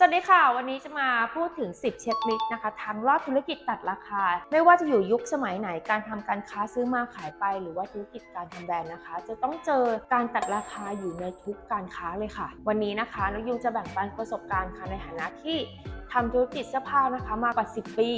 สวัสดีค่ะ วันนี้จะมาพูดถึง 10 เช็คลิสต์นะคะทางรอบธุรกิจตัดราคา ไม่ว่าจะอยู่ยุคสมัยไหนการทำการค้าซื้อมาขายไป หรือว่าธุรกิจการทำแบรนด์นะคะ จะต้องเจอการตัดราคาอยู่ในทุกการค้าเลยค่ะ วันนี้นะคะนกยุงจะแบ่งปันประสบการณ์ค่ะในฐานะที่ทำธุรกิจเสื้อผ้านะคะมากว่า 10 ปี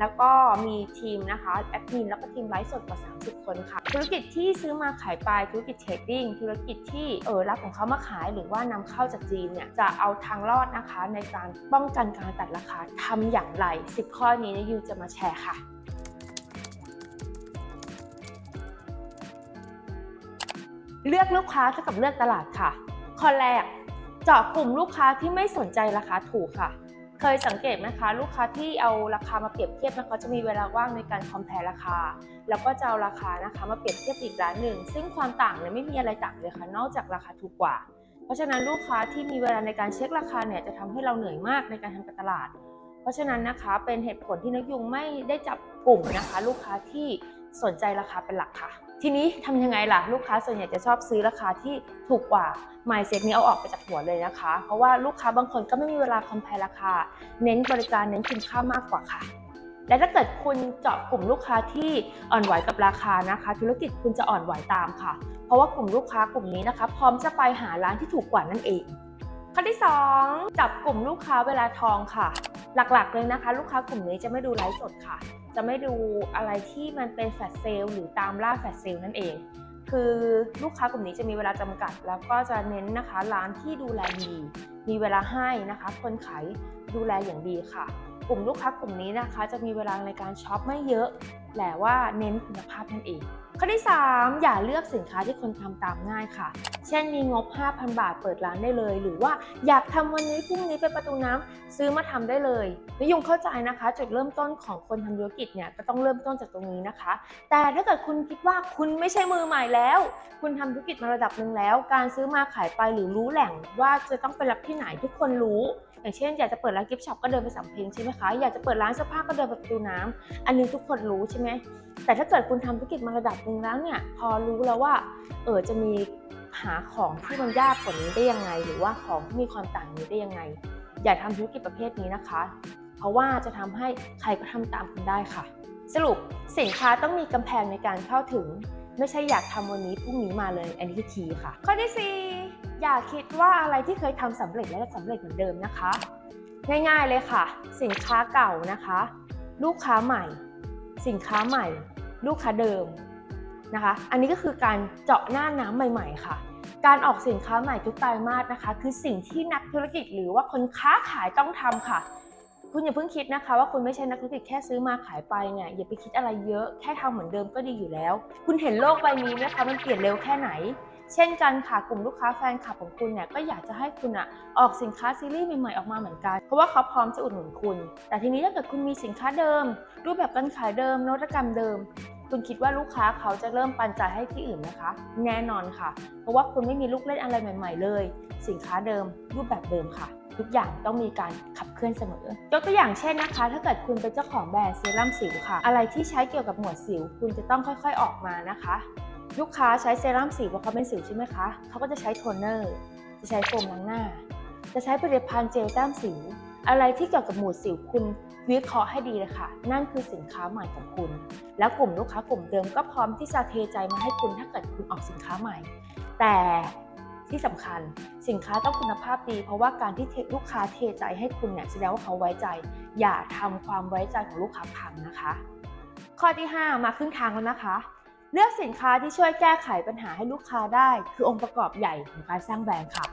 แล้วก็มีทีมนะคะแอดมินแล้วก็ทีมไลฟ์สดกว่า 30 คนค่ะ ธุรกิจที่ซื้อมาขายไปธุรกิจเทรดดิ้งธุรกิจที่เออรับของเขามาขาย หรือว่านำเข้าจากจีนเนี่ยจะเอาทางรอดนะคะในการป้องกันการตัดราคาทำอย่างไร 10 ข้อนี้นะยูจะมาแชร์ค่ะเลือกลูกค้าเท่ากับเลือกตลาดค่ะ ข้อแรก เจาะกลุ่มลูกค้าที่ไม่สนใจราคาถูกค่ะ เคยสังเกตไหมคะ ลูกค้าที่เอาราคามาเปรียบเทียบนะเขาจะมีเวลาว่างในการคอมเพลราคา แล้วก็จะเอาราคานะคะมาเปรียบเทียบอีกร้านหนึ่ง ซึ่งความต่างเนี่ยไม่มีอะไรต่างเลยค่ะนอกจากราคาถูกกว่า เพราะฉะนั้นลูกค้าที่มีเวลาในการเช็คราคาเนี่ยจะทำให้เราเหนื่อยมากในการทำการตลาด เพราะฉะนั้นนะคะเป็นเหตุผลที่นักยุงไม่ได้จับกลุ่มนะคะ ลูกค้าที่สนใจราคาเป็นหลักค่ะ ทีนี้ทำยังไงล่ะ ลูกค้าส่วนใหญ่จะชอบซื้อราคาที่ถูกกว่า mindset นี้เอาออกไปจากหัวเลยนะคะ เพราะว่าลูกค้าบางคนก็ไม่มีเวลาคอมเพลราคา เน้นบริการเน้นคุณค่ามากกว่าค่ะ และถ้าเกิดคุณเจาะกลุ่มลูกค้าที่อ่อนไหวกับราคานะคะ ธุรกิจคุณจะอ่อนไหวตามค่ะ เพราะว่ากลุ่มลูกค้ากลุ่มนี้นะคะ พร้อมจะไปหาร้านที่ถูกกว่านั่นเองข้อที่ 2 จับกลุ่มลูกค้าเวลาทองค่ะ หลักๆเลยนะคะ ลูกค้ากลุ่มนี้จะไม่ดูไลฟ์สดค่ะ จะไม่ดูอะไรที่มันเป็นแฟลชเซลหรือตามล่าแฟลชเซลนั่นเอง คือลูกค้ากลุ่มนี้จะมีเวลาจำกัด แล้วก็จะเน้นนะคะร้านที่ดูแลดี มีเวลาให้นะคะ คนขายดูแลอย่างดีค่ะ กลุ่มลูกค้ากลุ่มนี้นะคะ จะมีเวลาในการช็อปไม่เยอะแต่ว่าเน้นคุณภาพนั่นเอง ข้อที่ 3 อย่าเลือกสินค้าที่คนทำตามง่ายค่ะ เช่นมีงบ 5,000 บาทเปิดร้านได้เลย หรือว่าอยากทำวันนี้พรุ่งนี้ไปประตูน้ำซื้อมาทำได้เลยนิยมเข้าใจนะคะ จุดเริ่มต้นของคนทำธุรกิจเนี่ยก็ต้องเริ่มต้นจากตรงนี้นะคะ แต่ถ้าเกิดคุณคิดว่าคุณไม่ใช่มือใหม่แล้ว คุณทำธุรกิจมาระดับหนึ่งแล้ว การซื้อมาขายไปหรือรู้แหล่งว่าจะต้องไปรับที่ไหนทุกคนรู้อย่างเช่น อยากจะเปิดร้านกิฟต์ช็อปก็เดินไปสำเพ็งใช่ไหมคะอยากจะเปิดร้านเสื้อผ้าก็เดินไปประตูน้ำอันนี้ทุกคนรู้ใช่ไหมแต่ถ้าเกิดคุณทำธุรกิจมาระดับหนึ่งแล้วเนี่ยพอรู้แล้วว่าเออจะมีหาของที่มันยากกว่านี้ได้ยังไง หรือว่าของที่มีความต่างนี้ได้ยังไง อย่าทำธุรกิจประเภทนี้นะคะ เพราะว่าจะทำให้ใครก็ทำตามคุณได้ค่ะ สรุปสินค้าต้องมีกำแพงในการเข้าถึง ไม่ใช่อยากทำวันนี้พรุ่งนี้มาเลยอันนี้คือคีย์ค่ะ ข้อที่ 4 อย่าคิดว่าอะไรที่เคยทำสำเร็จแล้วจะสำเร็จเหมือนเดิมนะคะ ง่ายๆเลยค่ะ สินค้าเก่านะคะ ลูกค้าใหม่ สินค้าใหม่ ลูกค้าเดิม นะคะ อันนี้ก็คือการเจาะหน้าน้ำใหม่ๆค่ะ การออกสินค้าใหม่ทุกไตรมาสนะคะ คือสิ่งที่นักธุรกิจหรือว่าคนค้าขายต้องทำค่ะ คุณอย่าเพิ่งคิดนะคะ ว่าคุณไม่ใช่นักธุรกิจแค่ซื้อมาขายไปเนี่ยอย่าไปคิดอะไรเยอะแค่ทำเหมือนเดิมก็ดีอยู่แล้ว คุณเห็นโลกใบนี้ไหมคะมันเปลี่ยนเร็วแค่ไหนเช่นกันค่ะกลุ่มลูกค้าแฟนคลับของคุณเนี่ยก็อยากจะให้คุณอะออกสินค้าซีรีส์ใหม่ๆออกมาเหมือนกัน เพราะว่าเขาพร้อมจะอุดหนุนคุณ แต่ทีนี้ถ้าเกิดคุณมีสินค้าเดิม รูปแบบการขายเดิมนวัตกรรมเดิม คุณคิดว่าลูกค้าเขาจะเริ่มปันใจให้ที่อื่นนะคะ แน่นอนค่ะ เพราะว่าคุณไม่มีลูกเล่นอะไรใหม่ ๆ เลย สินค้าเดิม รูปแบบเดิมค่ะ ทุกอย่างต้องมีการขับเคลื่อนเสมอยกตัวอย่างเช่นนะคะ ถ้าเกิดคุณเป็นเจ้าของแบรนด์เซรั่มสิวค่ะ อะไรที่ใช้เกี่ยวกับหมวดสิว คุณจะต้องค่อยๆออกมานะคะ ลูกค้าใช้เซรั่มสิวเพราะเขาเป็นสิวใช่ไหมคะเขาก็จะใช้โทนเนอร์จะใช้โฟมล้างหน้า จะใช้ผลิตภัณฑ์เจลแต้มสิวอะไรที่เกี่ยวกับหมวดสิวคุณ วิเคราะห์ให้ดีเลยค่ะ นั่นคือสินค้าใหม่ของคุณ แล้วกลุ่มลูกค้ากลุ่มเดิมก็พร้อมที่จะเทใจมาให้คุณถ้าเกิดคุณออกสินค้าใหม่ แต่ที่สำคัญสินค้าต้องคุณภาพดี เพราะว่าการที่ลูกค้าเทใจให้คุณเนี่ยแสดงว่าเขาไว้ใจ อย่าทำความไว้ใจของลูกค้าพังนะคะ ข้อที่ 5 มาครึ่งทางแล้วนะคะ เลือกสินค้าที่ช่วยแก้ไขปัญหาให้ลูกค้าได้ คือองค์ประกอบใหญ่ของการสร้างแบรนด์ค่ะ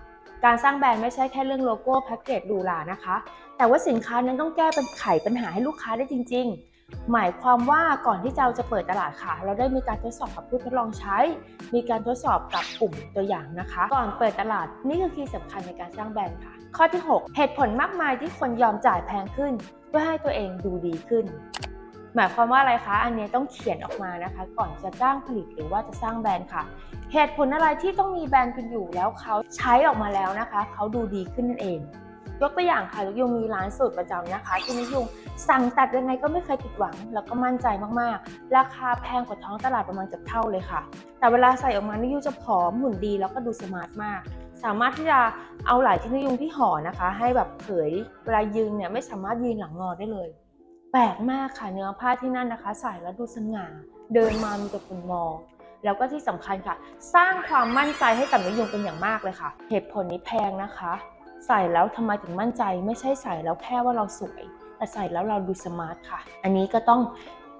การสร้างแบรนด์ไม่ใช่แค่เรื่องโลโก้แพ็กเกจดูหรานะคะ แต่ว่าสินค้านั้นต้องแก้ปัญไขปัญหาให้ลูกค้าได้จริง ๆ หมายความว่าก่อนที่เราจะเปิดตลาดค่ะ เราได้มีการทดสอบกับผู้ทดลองใช้ มีการทดสอบกับกลุ่มตัวอย่างนะคะ ก่อนเปิดตลาดนี่คือคีย์สำคัญในการสร้างแบรนด์ค่ะ ข้อที่ 6 เหตุผลมากมายที่คนยอมจ่ายแพงขึ้น เพื่อให้ตัวเองดูดีขึ้น หมายความว่าอะไรคะ อันนี้ต้องเขียนออกมานะคะ ก่อนจะจ้างผลิตหรือว่าจะสร้างแบรนด์ค่ะ เหตุผลอะไรที่ต้องมีแบรนด์คุณอยู่แล้วเขาใช้ออกมาแล้วนะคะ เขาดูดีขึ้นนั่นเอง ยกตัวอย่างค่ะลูกยุงมีร้านสูตรประจำนะคะ ที่นิยงสั่งตัดยังไงก็ไม่เคยผิดหวัง แล้วก็มั่นใจมากๆ ราคาแพงกว่าท้องตลาดประมาณเกือบเท่าเลยค่ะ แต่เวลาใส่ออกมานิยงจะผอมหุ่นดีแล้วก็ดูสมาร์ทมากสามารถที่จะเอาหล่ที่นกยุงที่ห่อนะคะ ให้แบบเผยเวลายืนเนี่ยไม่สามารถยืนหลังงอได้เลย แปลกมากค่ะเนื้อผ้าที่นั่นนะคะ ใส่แล้วดูสง่า เดินมามีแต่คนมอง แล้วก็ที่สำคัญค่ะ สร้างความมั่นใจให้กับนกยุงเป็นอย่างมากเลยค่ะ เหตุผลนี้แพงนะคะ ใส่แล้วทำไมถึงมั่นใจ ไม่ใช่ใส่แล้วแค่ว่าเราสวย แต่ใส่แล้วเราดูสมาร์ทค่ะ อันนี้ก็ต้อง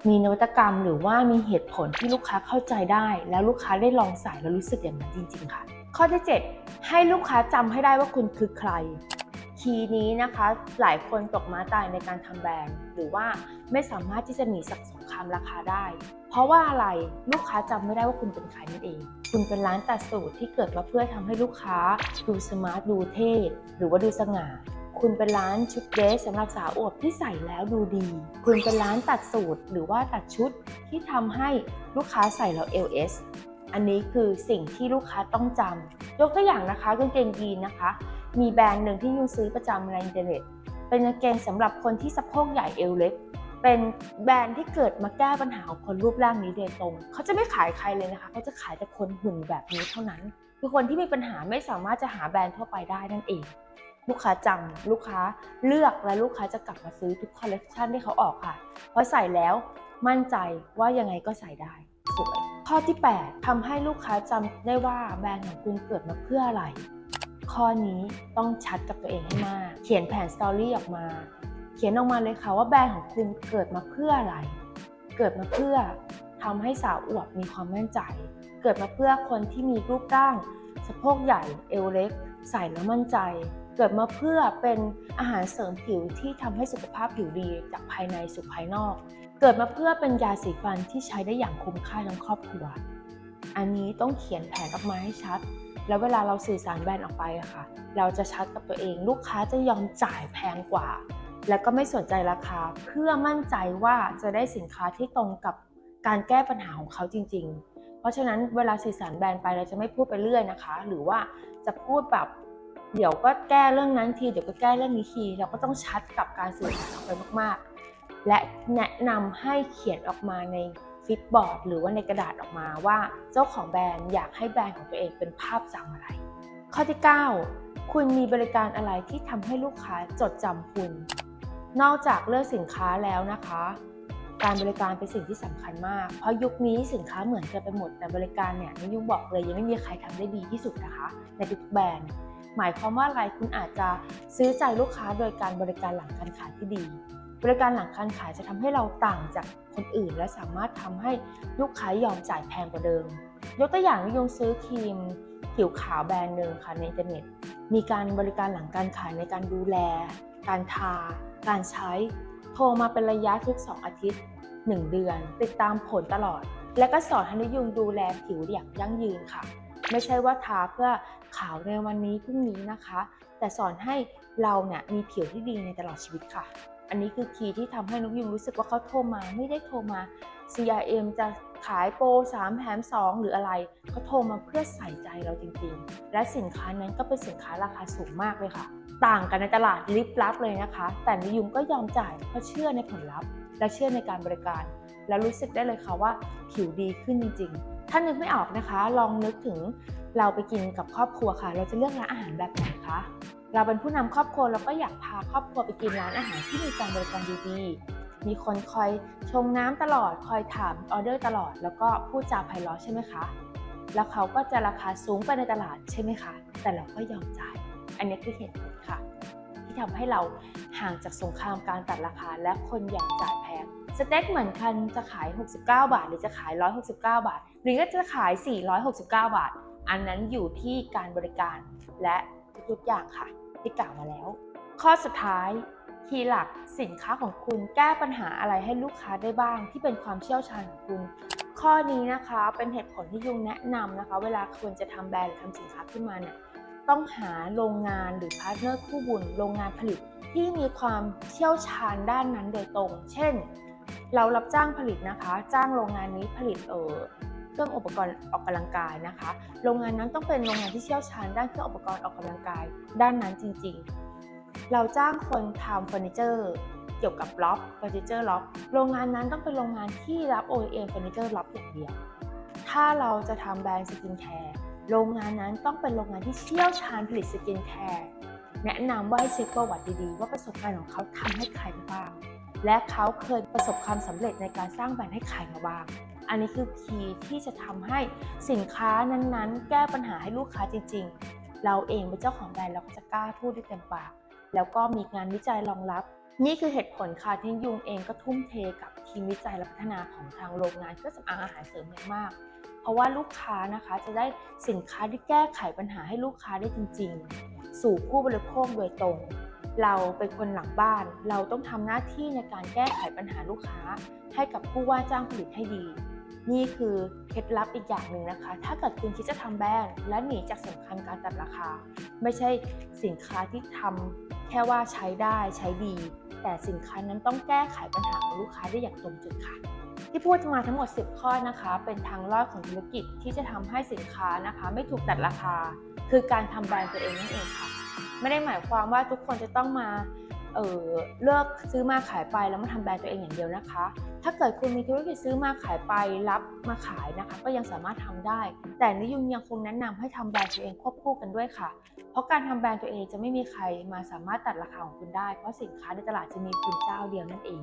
มีนวัตกรรมหรือว่ามีเหตุผลที่ลูกค้าเข้าใจได้ แล้วลูกค้าได้ลองใส่แล้วรู้สึกอย่างนั้นจริง ๆ ค่ะ ข้อที่ 7 ให้ลูกค้าจำให้ได้ว่าคุณคือใคร คีย์นี้นะคะหลายคนตกม้าตายในการทำแบรนด์ หรือว่าไม่สามารถที่จะหนีสักสงครามราคาได้ เพราะว่าอะไรลูกค้าจำไม่ได้ว่าคุณเป็นใครนั่นเอง คุณเป็นร้านตัดสูตรที่เกิดมาเพื่อทำให้ลูกค้า ดูสมาร์ทดูเท่หรือว่าดูสง่าคุณเป็นร้านชุดเดรสสำหรับสาวอวบที่ใส่แล้วดูดี คุณเป็นร้านตัดสูตรหรือว่าตัดชุดที่ทำให้ลูกค้าใส่แล้ว LS อันนี้คือสิ่งที่ลูกค้าต้องจำยกตัวอย่างนะคะกางเกงยีนนะคะ มีแบรนด์หนึ่งที่ยูซื้อประจำในอินเทอร์เน็ต เป็นกางเกงสำหรับคนที่สะโพกใหญ่เอวเล็ก เป็นแบรนด์ที่เกิดมาแก้ปัญหาของคนรูปร่างนี้โดยตรง เขาจะไม่ขายใครเลยนะคะ เขาจะขายแต่คนหุ่นแบบนี้เท่านั้น คือคนที่มีปัญหาไม่สามารถจะหาแบรนด์ทั่วไปได้นั่นเอง ลูกค้าจำลูกค้าเลือกและลูกค้าจะกลับมาซื้อทุกคอลเลคชันที่เขาออกค่ะ เพราะใส่แล้วมั่นใจว่ายังไงก็ใส่ได้สวยข้อที่ 8ทำให้ลูกค้าจำได้ว่าแบรนด์ของคุณเกิดมาเพื่ออะไร ข้อนี้ต้องชัดกับตัวเองให้มาก เขียนแผนสตอรี่ออกมา เขียนออกมาเลยค่ะว่าแบรนด์ของคุณเกิดมาเพื่ออะไร เกิดมาเพื่อทำให้สาวอวบมีความมั่นใจ เกิดมาเพื่อคนที่มีรูปร่างสะโพกใหญ่เอวเล็ก ใส่แล้วมั่นใจ เกิดมาเพื่อเป็นอาหารเสริมผิวที่ทำให้สุขภาพผิวดีจากภายในสู่ภายนอก เกิดมาเพื่อเป็นยาสีฟันที่ใช้ได้อย่างคุ้มค่าทั้งครอบครัว อันนี้ต้องเขียนแผนออกมาให้ชัด แล้วเวลาเราสื่อสารแบรนด์ออกไปอะค่ะ เราจะชัดกับตัวเอง ลูกค้าจะยอมจ่ายแพงกว่า แล้วก็ไม่สนใจราคา เพื่อมั่นใจว่าจะได้สินค้าที่ตรงกับการแก้ปัญหาของเขาจริง ๆ เพราะฉะนั้นเวลาสื่อสารแบรนด์ไปเราจะไม่พูดไปเรื่อยนะคะ หรือว่าจะพูดแบบเดี๋ยวก็แก้เรื่องนั้นทีเดี๋ยวก็แก้เรื่องนี้ทีเราก็ต้องชัดกับการสื่อสารออกไปมากๆ และแนะนำให้เขียนออกมาใน ฟิตบอร์ดหรือว่าในกระดาษออกมาว่าเจ้าของแบรนด์อยากให้แบรนด์ของตัวเองเป็นภาพจำอะไร ข้อที่ 9 คุณมีบริการอะไรที่ทำให้ลูกค้าจดจำคุณ นอกจากเลือกสินค้าแล้วนะคะ การบริการเป็นสิ่งที่สำคัญมาก เพราะยุคนี้สินค้าเหมือนกันไปหมดแต่บริการเนี่ยนิยมบอกเลยยังไม่มีใครทำได้ดีที่สุดนะคะ ในทุกแบรนด์หมายความว่าอะไรคุณอาจจะซื้อใจลูกค้าโดยการบริการหลังการขายที่ดี บริการหลังการขายจะทำให้เราต่างจากคนอื่น และสามารถทำให้ลูกค้ายอมจ่ายแพงกว่าเดิม ยกตัวอย่างนิยมซื้อครีมผิวขาวแบรนด์หนึ่งค่ะในอินเทอร์เน็ต มีการบริการหลังการขายในการดูแล การทา การใช้ โทรมาเป็นระยะทุก 2 อาทิตย์ 1 เดือน ติดตามผลตลอด และก็สอนให้นิยมดูแลผิวอย่างยั่งยืนค่ะ ไม่ใช่ว่าทาเพื่อขาวในวันนี้พรุ่งนี้นะคะ แต่สอนให้เราเนี่ยมีผิวที่ดีในตลอดชีวิตค่ะ อันนี้คือคีย์ที่ทำให้นกยุงรู้สึกว่าเขาโทรมาไม่ได้โทรมา CRM จะขายโปร3แถม2 หรืออะไรเขาโทรมาเพื่อใส่ใจเราจริงๆ และสินค้านั้นก็เป็นสินค้าราคาสูงมากเลยค่ะ ต่างกันในตลาดลิบลับเลยนะคะ แต่นิยุงก็ยอมจ่ายเพราะเชื่อในผลลัพธ์ และเชื่อในการบริการ และรู้สึกได้เลยค่ะว่าผิวดีขึ้นจริง ๆ ถ้านึกไม่ออกนะคะ ลองนึกถึงเราไปกินกับครอบครัวค่ะ เราจะเลือกร้านอาหารแบบไหนคะ เราเป็นผู้นำครอบครัวเราก็อยากพาครอบครัวไปกินร้านอาหารที่มีการบริการดีๆ มีคนคอยชงน้ำตลอด คอยถามออเดอร์ตลอด แล้วก็พูดจาไพเราะใช่ไหมคะ แล้วเขาก็จะราคาสูงไปในตลาดใช่ไหมคะ แต่เราก็ยอมจ่าย อันนี้คือเหตุผลค่ะ ที่ทำให้เราห่างจากสงครามการตัดราคาและคนอยอมจ่ายแพงสเต็กเหมือนกันจะขาย 69 บาท หรือจะขาย 169 บาท หรือก็จะขาย 469 บาท อันนั้นอยู่ที่การบริการและทุกๆอย่างค่ะ ที่กล่าวมาแล้ว ข้อสุดท้ายคีย์หลักสินค้าของคุณแก้ปัญหาอะไรให้ลูกค้าได้บ้าง ที่เป็นความเชี่ยวชาญของคุณ ข้อนี้นะคะเป็นเหตุผลที่ยุงแนะนำนะคะ เวลาคุณจะทำแบรนด์หรือทำสินค้าขึ้นมาเนี่ยต้องหาโรงงานหรือพาร์ทเนอร์คู่บุญโรงงานผลิตที่มีความเชี่ยวชาญด้านนั้นโดยตรง เช่น เรารับจ้างผลิตนะคะ จ้างโรงงานนี้ผลิตเออ เครื่องอุปกรณ์ออกกำลังกายนะคะ โรงงานนั้นต้องเป็นโรงงานที่เชี่ยวชาญด้านเครื่องอุปกรณ์ออกกำลังกาย ด้านนั้นจริงๆ เราจ้างคนทำเฟอร์นิเจอร์เกี่ยวกับล็อบเฟอร์นิเจอร์ล็อบโรงงานนั้นต้องเป็นโรงงานที่รับ OEM เฟอร์นิเจอร์ล็อบอย่างเดียว ถ้าเราจะทำแบรนด์สกินแคร์โรงงานนั้นต้องเป็นโรงงานที่เชี่ยวชาญผลิตสกินแคร์แนะนำว่าให้เช็คประวัติดีๆ ว่าประสบการณ์ของเขาทำให้ใครบ้าง และเขาเคยประสบความสำเร็จในการสร้างแบรนด์ให้ใครมาบ้าง อันนี้คือคีย์ที่จะทำให้สินค้านั้นๆ แก้ปัญหาให้ลูกค้าจริง ๆ เราเองเป็นเจ้าของแบรนด์เราก็จะกล้าพูดได้เต็มปากแล้วก็มีงานวิจัยรองรับ นี่คือเหตุผลค่ะที่ยุงเองก็ทุ่มเทกับทีมวิจัยและพัฒนาของทางโรงงานเครื่องสำอางอาหารเสริมอย่างมาก เพราะว่าลูกค้านะคะจะได้สินค้าที่แก้ไขปัญหาให้ลูกค้าได้จริง ๆ สู่ผู้บริโภคโดยตรง เราเป็นคนหลังบ้าน เราต้องทำหน้าที่ในการแก้ไขปัญหาลูกค้า ให้กับผู้ว่าจ้างผลิตให้ดี นี่คือเคล็ดลับอีกอย่างหนึ่งนะคะ ถ้าเกิดคุณคิดจะทำแบรนด์และหนีจากสงครามการตัดราคา ไม่ใช่สินค้าที่ทำแค่ว่าใช้ได้ใช้ดี แต่สินค้านั้นต้องแก้ไขปัญหาของลูกค้าได้อย่างตรงจุดค่ะ ที่พูดมาทั้งหมด 10 ข้อนะคะ เป็นทางรอดของธุรกิจที่จะทำให้สินค้านะคะ ไม่ถูกตัดราคา คือการทำแบรนด์ตัวเองนั่นเองค่ะ ไม่ได้หมายความว่าทุกคนจะต้องมา เออเลิกซื้อมาขายไปแล้วมาทำแบรนด์ตัวเองอย่างเดียวนะคะ ถ้าเกิดคุณมีธุรกิจซื้อมาขายไปรับมาขายนะคะ ก็ยังสามารถทำได้ แต่นิยมยังคงแนะนำให้ทำแบรนด์ตัวเองควบคู่กันด้วยค่ะ เพราะการทำแบรนด์ตัวเองจะไม่มีใครมาสามารถตัดราคาของคุณได้ เพราะสินค้าในตลาดจะมีคุณเจ้าเดียวนั่นเอง